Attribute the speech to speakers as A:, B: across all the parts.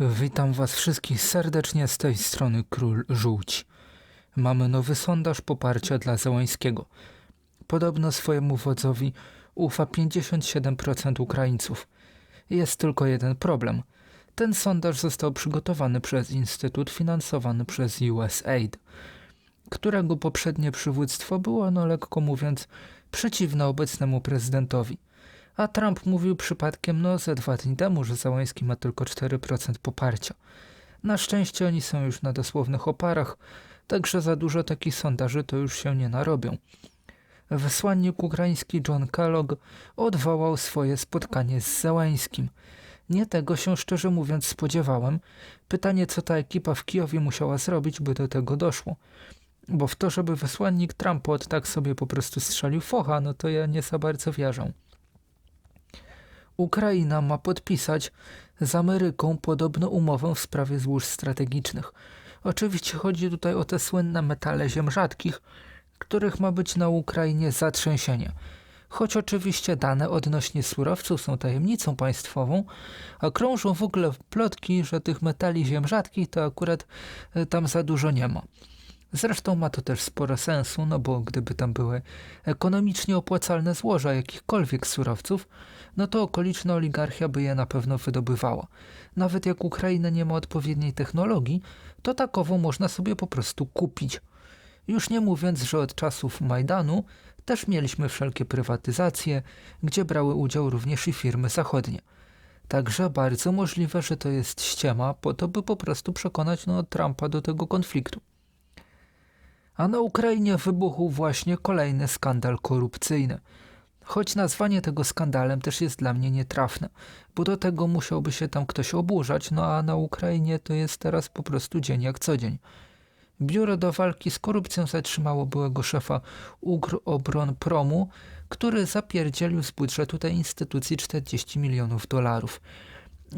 A: Witam Was wszystkich serdecznie z tej strony Król Żółć. Mamy nowy sondaż poparcia dla Zełańskiego. Podobno swojemu wodzowi ufa 57% Ukraińców. Jest tylko jeden problem. Ten sondaż został przygotowany przez Instytut finansowany przez USAID, którego poprzednie przywództwo było, no lekko mówiąc, przeciwne obecnemu prezydentowi. A Trump mówił przypadkiem no ze dwa dni temu, że Załański ma tylko 4% poparcia. Na szczęście oni są już na dosłownych oparach, także za dużo takich sondaży to już się nie narobią. Wysłannik ukraiński John Kellogg odwołał swoje spotkanie z Załańskim. Nie tego się szczerze mówiąc spodziewałem. Pytanie, co ta ekipa w Kijowie musiała zrobić, by do tego doszło. Bo w to, żeby wysłannik Trumpa od tak sobie po prostu strzelił focha, no to ja nie za bardzo wierzę. Ukraina ma podpisać z Ameryką podobno umowę w sprawie złóż strategicznych. Oczywiście chodzi tutaj o te słynne metale ziem rzadkich, których ma być na Ukrainie zatrzęsienie. Choć oczywiście dane odnośnie surowców są tajemnicą państwową, a krążą w ogóle plotki, że tych metali ziem rzadkich to akurat e, tam za dużo nie ma. Zresztą ma to też sporo sensu, no bo gdyby tam były ekonomicznie opłacalne złoża jakichkolwiek surowców, no to okoliczna oligarchia by je na pewno wydobywała. Nawet jak Ukraina nie ma odpowiedniej technologii, to takową można sobie po prostu kupić. Już nie mówiąc, że od czasów Majdanu też mieliśmy wszelkie prywatyzacje, gdzie brały udział również i firmy zachodnie. Także bardzo możliwe, że to jest ściema, po to by po prostu przekonać no, Trumpa do tego konfliktu. A na Ukrainie wybuchł właśnie kolejny skandal korupcyjny. Choć nazwanie tego skandalem też jest dla mnie nietrafne, bo do tego musiałby się tam ktoś oburzać, no a na Ukrainie to jest teraz po prostu dzień jak co dzień. Biuro do walki z korupcją zatrzymało byłego szefa Promu, który zapierdzielił z budżetu tej instytucji 40 milionów dolarów.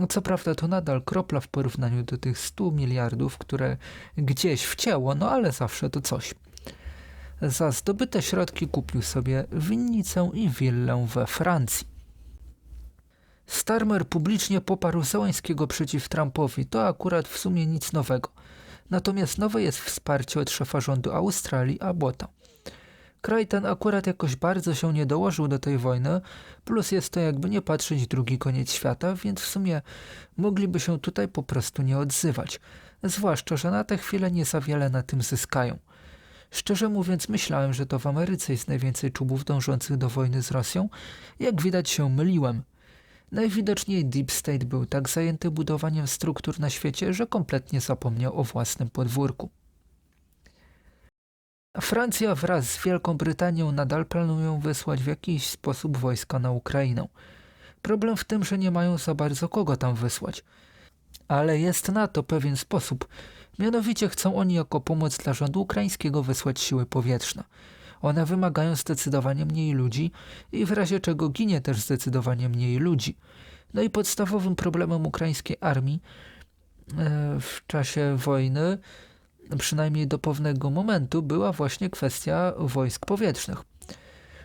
A: Co prawda to nadal kropla w porównaniu do tych 100 miliardów, które gdzieś wcięło, no ale zawsze to coś. Za zdobyte środki kupił sobie winnicę i willę we Francji. Starmer publicznie poparł Zełańskiego przeciw Trumpowi. To akurat w sumie nic nowego. Natomiast nowe jest wsparcie od szefa rządu Australii, Abbota. Kraj ten akurat jakoś bardzo się nie dołożył do tej wojny, plus jest to jakby nie patrzeć drugi koniec świata, więc w sumie mogliby się tutaj po prostu nie odzywać. Zwłaszcza, że na tę chwilę nie za wiele na tym zyskają. Szczerze mówiąc, myślałem, że to w Ameryce jest najwięcej czubów dążących do wojny z Rosją. Jak widać się myliłem. Najwidoczniej Deep State był tak zajęty budowaniem struktur na świecie, że kompletnie zapomniał o własnym podwórku. Francja wraz z Wielką Brytanią nadal planują wysłać w jakiś sposób wojska na Ukrainę. Problem w tym, że nie mają za bardzo kogo tam wysłać. Ale jest na to pewien sposób. Mianowicie chcą oni jako pomoc dla rządu ukraińskiego wysłać siły powietrzne. One wymagają zdecydowanie mniej ludzi i w razie czego ginie też zdecydowanie mniej ludzi. No i podstawowym problemem ukraińskiej armii e, w czasie wojny przynajmniej do pewnego momentu, była właśnie kwestia wojsk powietrznych.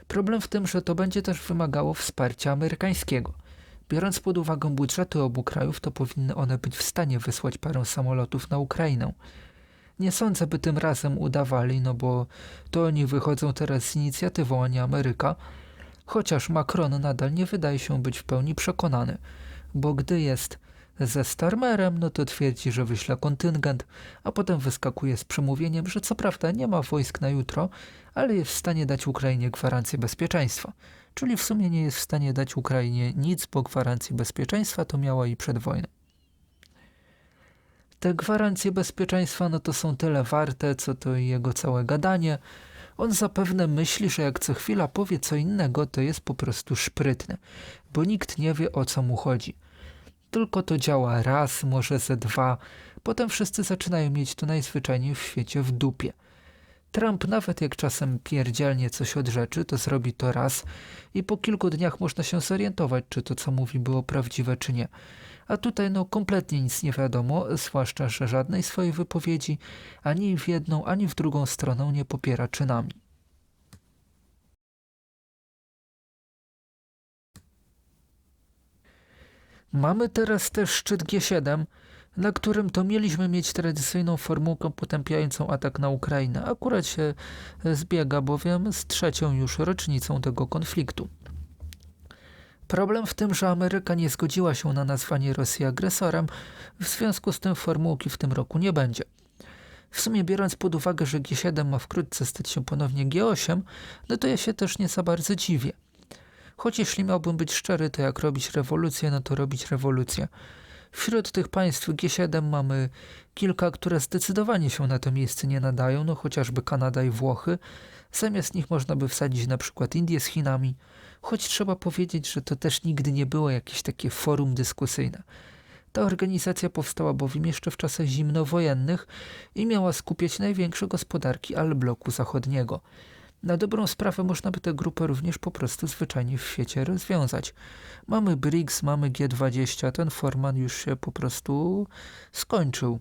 A: Problem w tym, że to będzie też wymagało wsparcia amerykańskiego. Biorąc pod uwagę budżety obu krajów, to powinny one być w stanie wysłać parę samolotów na Ukrainę. Nie sądzę, by tym razem udawali, no bo to oni wychodzą teraz z inicjatywą, a nie Ameryka, chociaż Macron nadal nie wydaje się być w pełni przekonany, bo gdy jest ze Starmerem, no to twierdzi, że wyśle kontyngent, a potem wyskakuje z przemówieniem, że co prawda nie ma wojsk na jutro, ale jest w stanie dać Ukrainie gwarancję bezpieczeństwa. Czyli w sumie nie jest w stanie dać Ukrainie nic, bo gwarancji bezpieczeństwa to miała i przed wojną. Te gwarancje bezpieczeństwa no to są tyle warte, co to jego całe gadanie. On zapewne myśli, że jak co chwila powie co innego, to jest po prostu szprytny, bo nikt nie wie o co mu chodzi tylko to działa raz, może ze dwa, potem wszyscy zaczynają mieć to najzwyczajniej w świecie w dupie. Trump nawet jak czasem pierdzielnie coś od rzeczy, to zrobi to raz i po kilku dniach można się zorientować, czy to co mówi było prawdziwe, czy nie. A tutaj no kompletnie nic nie wiadomo, zwłaszcza, że żadnej swojej wypowiedzi ani w jedną, ani w drugą stronę nie popiera czynami. Mamy teraz też szczyt G7, na którym to mieliśmy mieć tradycyjną formułkę potępiającą atak na Ukrainę. Akurat się zbiega bowiem z trzecią już rocznicą tego konfliktu. Problem w tym, że Ameryka nie zgodziła się na nazwanie Rosji agresorem, w związku z tym formułki w tym roku nie będzie. W sumie biorąc pod uwagę, że G7 ma wkrótce stać się ponownie G8, no to ja się też nie za bardzo dziwię. Choć jeśli miałbym być szczery, to jak robić rewolucję, no to robić rewolucję. Wśród tych państw G7 mamy kilka, które zdecydowanie się na to miejsce nie nadają, no chociażby Kanada i Włochy. Zamiast nich można by wsadzić na przykład Indię z Chinami, choć trzeba powiedzieć, że to też nigdy nie było jakieś takie forum dyskusyjne. Ta organizacja powstała bowiem jeszcze w czasach zimnowojennych i miała skupiać największe gospodarki al bloku zachodniego. Na dobrą sprawę można by tę grupę również po prostu zwyczajnie w świecie rozwiązać. Mamy BRICS, mamy G20, ten format już się po prostu skończył.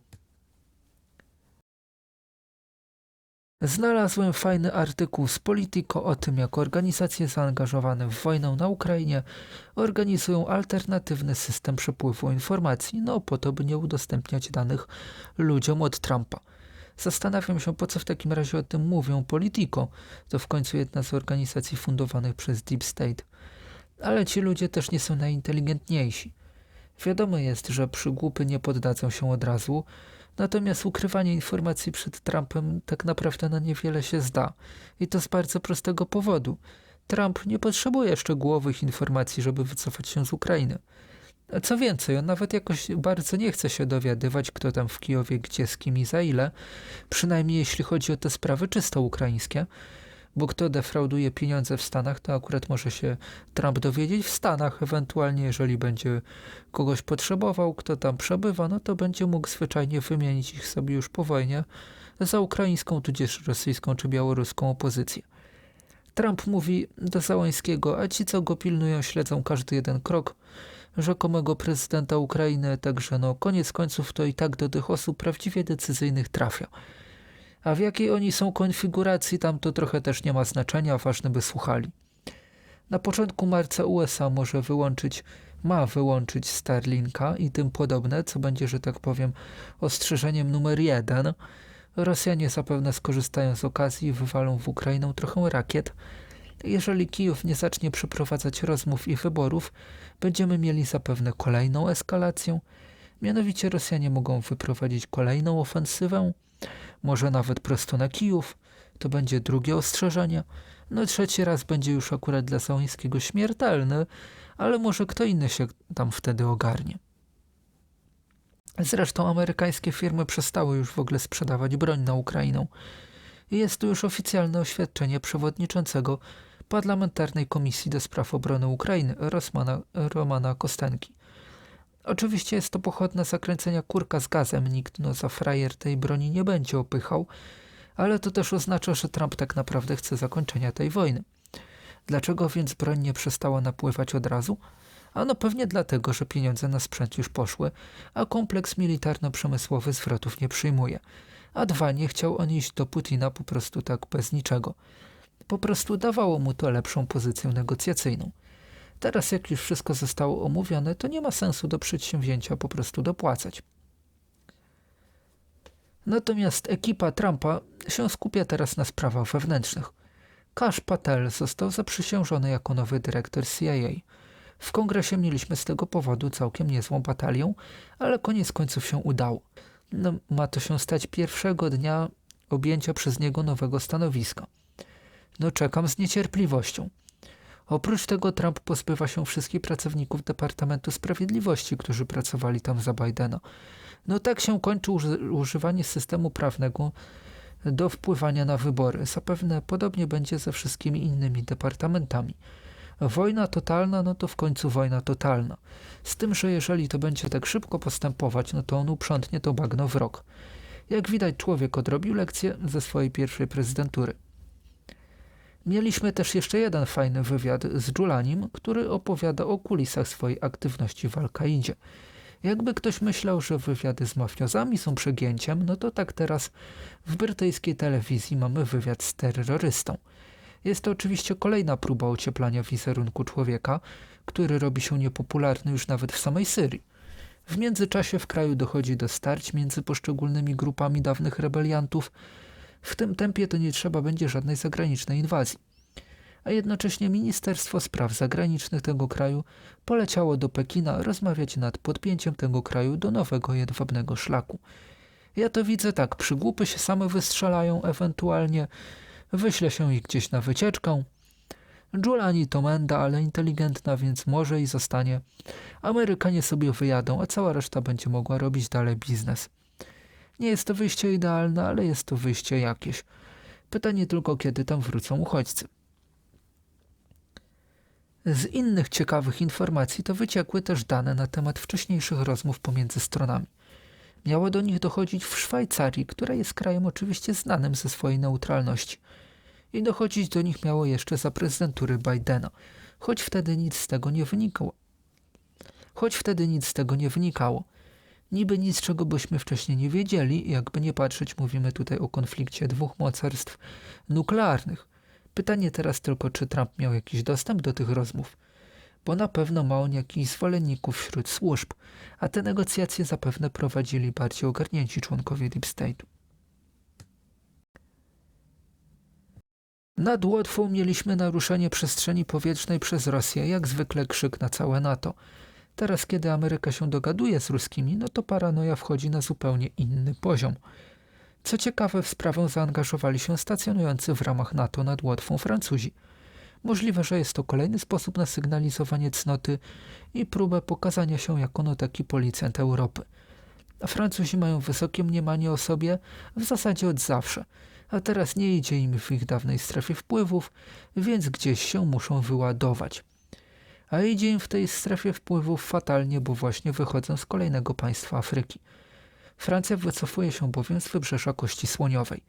A: Znalazłem fajny artykuł z Politico o tym, jak organizacje zaangażowane w wojnę na Ukrainie organizują alternatywny system przepływu informacji, no po to, by nie udostępniać danych ludziom od Trumpa. Zastanawiam się, po co w takim razie o tym mówią Politico. To w końcu jedna z organizacji fundowanych przez Deep State. Ale ci ludzie też nie są najinteligentniejsi. Wiadomo jest, że przygłupy nie poddadzą się od razu, natomiast ukrywanie informacji przed Trumpem tak naprawdę na niewiele się zda. I to z bardzo prostego powodu. Trump nie potrzebuje szczegółowych informacji, żeby wycofać się z Ukrainy. Co więcej, on nawet jakoś bardzo nie chce się dowiadywać, kto tam w Kijowie, gdzie, z kim i za ile, przynajmniej jeśli chodzi o te sprawy czysto ukraińskie, bo kto defrauduje pieniądze w Stanach, to akurat może się Trump dowiedzieć. W Stanach, ewentualnie jeżeli będzie kogoś potrzebował, kto tam przebywa, no to będzie mógł zwyczajnie wymienić ich sobie już po wojnie za ukraińską, tudzież rosyjską czy białoruską opozycję. Trump mówi do Załańskiego, a ci co go pilnują śledzą każdy jeden krok, rzekomego prezydenta Ukrainy, także no koniec końców to i tak do tych osób prawdziwie decyzyjnych trafia. A w jakiej oni są konfiguracji, tam to trochę też nie ma znaczenia, ważne by słuchali. Na początku marca USA może wyłączyć, ma wyłączyć Starlinka i tym podobne, co będzie, że tak powiem, ostrzeżeniem numer jeden. Rosjanie zapewne skorzystają z okazji i wywalą w Ukrainę trochę rakiet, jeżeli Kijów nie zacznie przeprowadzać rozmów i wyborów, będziemy mieli zapewne kolejną eskalację. Mianowicie Rosjanie mogą wyprowadzić kolejną ofensywę, może nawet prosto na Kijów. To będzie drugie ostrzeżenie. No trzeci raz będzie już akurat dla Sońskiego śmiertelny, ale może kto inny się tam wtedy ogarnie. Zresztą amerykańskie firmy przestały już w ogóle sprzedawać broń na Ukrainę. Jest tu już oficjalne oświadczenie przewodniczącego Parlamentarnej Komisji do Spraw Obrony Ukrainy Rosmana, Romana Kostenki. Oczywiście jest to pochodne zakręcenia kurka z gazem, nikt no za frajer tej broni nie będzie opychał, ale to też oznacza, że Trump tak naprawdę chce zakończenia tej wojny. Dlaczego więc broń nie przestała napływać od razu? Ano pewnie dlatego, że pieniądze na sprzęt już poszły, a kompleks militarno-przemysłowy zwrotów nie przyjmuje. A dwa, nie chciał on iść do Putina po prostu tak bez niczego. Po prostu dawało mu to lepszą pozycję negocjacyjną. Teraz, jak już wszystko zostało omówione, to nie ma sensu do przedsięwzięcia po prostu dopłacać. Natomiast ekipa Trumpa się skupia teraz na sprawach wewnętrznych. Kash Patel został zaprzysiężony jako nowy dyrektor CIA. W kongresie mieliśmy z tego powodu całkiem niezłą batalię, ale koniec końców się udało. No, ma to się stać pierwszego dnia objęcia przez niego nowego stanowiska. No czekam z niecierpliwością. Oprócz tego Trump pozbywa się wszystkich pracowników Departamentu Sprawiedliwości, którzy pracowali tam za Bidena. No tak się kończy używanie systemu prawnego do wpływania na wybory. Zapewne podobnie będzie ze wszystkimi innymi departamentami. Wojna totalna, no to w końcu wojna totalna. Z tym, że jeżeli to będzie tak szybko postępować, no to on uprzątnie to bagno w rok. Jak widać, człowiek odrobił lekcję ze swojej pierwszej prezydentury. Mieliśmy też jeszcze jeden fajny wywiad z Julanim, który opowiada o kulisach swojej aktywności w Al-Kaidzie. Jakby ktoś myślał, że wywiady z mafiozami są przegięciem, no to tak teraz w brytyjskiej telewizji mamy wywiad z terrorystą. Jest to oczywiście kolejna próba ocieplania wizerunku człowieka, który robi się niepopularny już nawet w samej Syrii. W międzyczasie w kraju dochodzi do starć między poszczególnymi grupami dawnych rebeliantów. W tym tempie to nie trzeba będzie żadnej zagranicznej inwazji. A jednocześnie Ministerstwo Spraw Zagranicznych tego kraju poleciało do Pekina rozmawiać nad podpięciem tego kraju do nowego jedwabnego szlaku. Ja to widzę tak, przygłupy się same wystrzelają, ewentualnie wyśle się ich gdzieś na wycieczkę, Giuliani to menda, ale inteligentna, więc może i zostanie. Amerykanie sobie wyjadą, a cała reszta będzie mogła robić dalej biznes. Nie jest to wyjście idealne, ale jest to wyjście jakieś. Pytanie tylko, kiedy tam wrócą uchodźcy. Z innych ciekawych informacji to wyciekły też dane na temat wcześniejszych rozmów pomiędzy stronami. Miało do nich dochodzić w Szwajcarii, która jest krajem oczywiście znanym ze swojej neutralności – i dochodzić do nich miało jeszcze za prezydentury Bidena, choć wtedy nic z tego nie wynikało. Choć wtedy nic z tego nie wynikało. Niby nic, czego byśmy wcześniej nie wiedzieli, jakby nie patrzeć, mówimy tutaj o konflikcie dwóch mocarstw nuklearnych. Pytanie teraz tylko, czy Trump miał jakiś dostęp do tych rozmów, bo na pewno ma on jakichś zwolenników wśród służb, a te negocjacje zapewne prowadzili bardziej ogarnięci członkowie Deep State'u. Nad Łotwą mieliśmy naruszenie przestrzeni powietrznej przez Rosję, jak zwykle krzyk na całe NATO. Teraz, kiedy Ameryka się dogaduje z ruskimi, no to paranoja wchodzi na zupełnie inny poziom. Co ciekawe, w sprawę zaangażowali się stacjonujący w ramach NATO nad Łotwą Francuzi. Możliwe, że jest to kolejny sposób na sygnalizowanie cnoty i próbę pokazania się jako no taki policjant Europy. Francuzi mają wysokie mniemanie o sobie w zasadzie od zawsze – a teraz nie idzie im w ich dawnej strefie wpływów, więc gdzieś się muszą wyładować. A idzie im w tej strefie wpływów fatalnie, bo właśnie wychodzą z kolejnego państwa Afryki. Francja wycofuje się bowiem z wybrzeża Kości Słoniowej.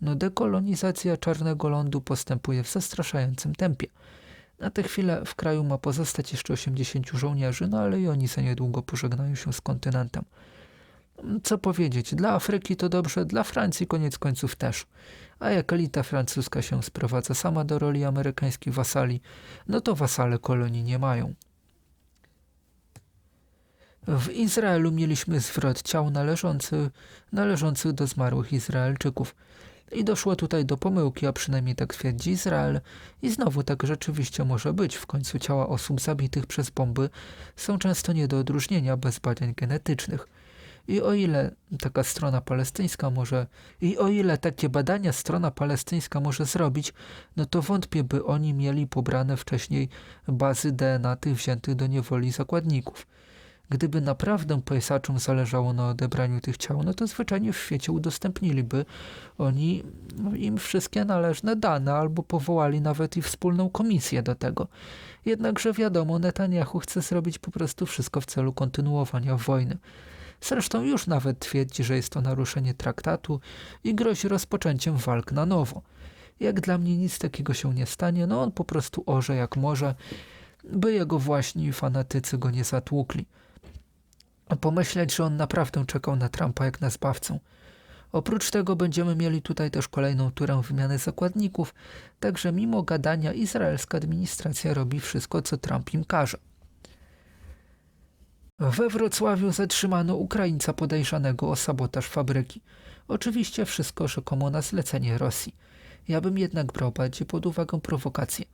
A: No dekolonizacja Czarnego Lądu postępuje w zastraszającym tempie. Na tę chwilę w kraju ma pozostać jeszcze 80 żołnierzy, no ale i oni za niedługo pożegnają się z kontynentem co powiedzieć, dla Afryki to dobrze, dla Francji koniec końców też. A jak elita francuska się sprowadza sama do roli amerykańskich wasali, no to wasale kolonii nie mają. W Izraelu mieliśmy zwrot ciał należący, należących do zmarłych Izraelczyków. I doszło tutaj do pomyłki, a przynajmniej tak twierdzi Izrael. I znowu tak rzeczywiście może być. W końcu ciała osób zabitych przez bomby są często nie do odróżnienia bez badań genetycznych. I o ile taka strona palestyńska może, i o ile takie badania strona palestyńska może zrobić, no to wątpię, by oni mieli pobrane wcześniej bazy DNA tych wziętych do niewoli zakładników. Gdyby naprawdę pejsaczom zależało na odebraniu tych ciał, no to zwyczajnie w świecie udostępniliby oni no, im wszystkie należne dane, albo powołali nawet i wspólną komisję do tego. Jednakże wiadomo, Netanyahu chce zrobić po prostu wszystko w celu kontynuowania wojny. Zresztą już nawet twierdzi, że jest to naruszenie traktatu i grozi rozpoczęciem walk na nowo. Jak dla mnie nic takiego się nie stanie, no on po prostu orze jak może, by jego właśnie fanatycy go nie zatłukli. Pomyśleć, że on naprawdę czekał na Trumpa jak na zbawcę. Oprócz tego będziemy mieli tutaj też kolejną turę wymiany zakładników, także mimo gadania izraelska administracja robi wszystko, co Trump im każe. We Wrocławiu zatrzymano Ukraińca podejrzanego o sabotaż fabryki. Oczywiście wszystko rzekomo na zlecenie Rosji. Ja bym jednak brał bardziej pod uwagę prowokację,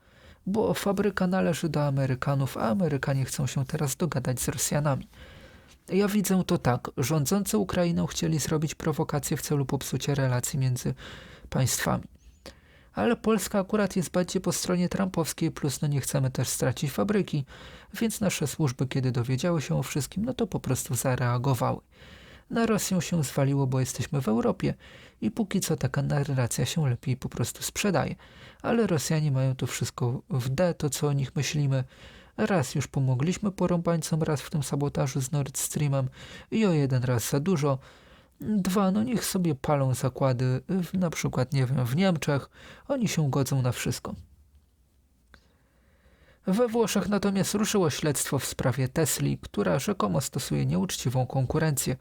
A: bo fabryka należy do Amerykanów, a Amerykanie chcą się teraz dogadać z Rosjanami. Ja widzę to tak. Rządzący Ukrainą chcieli zrobić prowokację w celu popsucia relacji między państwami ale Polska akurat jest bardziej po stronie trumpowskiej, plus no nie chcemy też stracić fabryki, więc nasze służby, kiedy dowiedziały się o wszystkim, no to po prostu zareagowały. Na Rosję się zwaliło, bo jesteśmy w Europie i póki co taka narracja się lepiej po prostu sprzedaje. Ale Rosjanie mają to wszystko w D, to co o nich myślimy. Raz już pomogliśmy porąbańcom, raz w tym sabotażu z Nord Streamem i o jeden raz za dużo. Dwa, no niech sobie palą zakłady, w, na przykład, nie wiem, w Niemczech. Oni się godzą na wszystko. We Włoszech natomiast ruszyło śledztwo w sprawie Tesli, która rzekomo stosuje nieuczciwą konkurencję.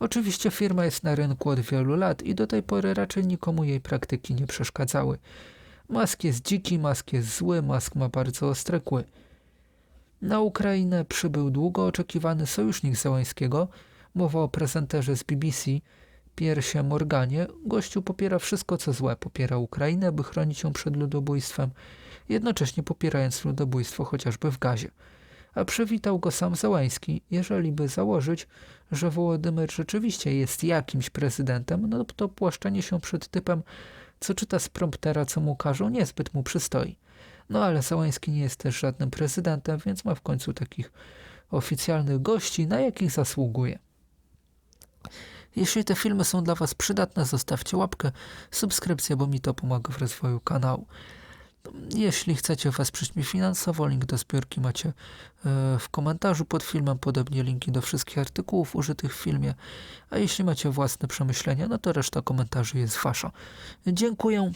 A: Oczywiście firma jest na rynku od wielu lat i do tej pory raczej nikomu jej praktyki nie przeszkadzały. Mask jest dziki, mask jest zły, mask ma bardzo ostre kły. Na Ukrainę przybył długo oczekiwany sojusznik Zełańskiego, mowa o prezenterze z BBC, Piersie Morganie. Gościu popiera wszystko co złe, popiera Ukrainę, by chronić ją przed ludobójstwem, jednocześnie popierając ludobójstwo chociażby w gazie. A przywitał go sam Zełański, jeżeli by założyć, że Wołodymyr rzeczywiście jest jakimś prezydentem, no to płaszczenie się przed typem, co czyta z promptera, co mu każą, niezbyt mu przystoi. No ale Załański nie jest też żadnym prezydentem, więc ma w końcu takich oficjalnych gości, na jakich zasługuje. Jeśli te filmy są dla Was przydatne, zostawcie łapkę, subskrypcję, bo mi to pomaga w rozwoju kanału. Jeśli chcecie wesprzeć mnie finansowo, link do zbiórki macie e, w komentarzu pod filmem, podobnie linki do wszystkich artykułów użytych w filmie. A jeśli macie własne przemyślenia, no to reszta komentarzy jest wasza. Dziękuję.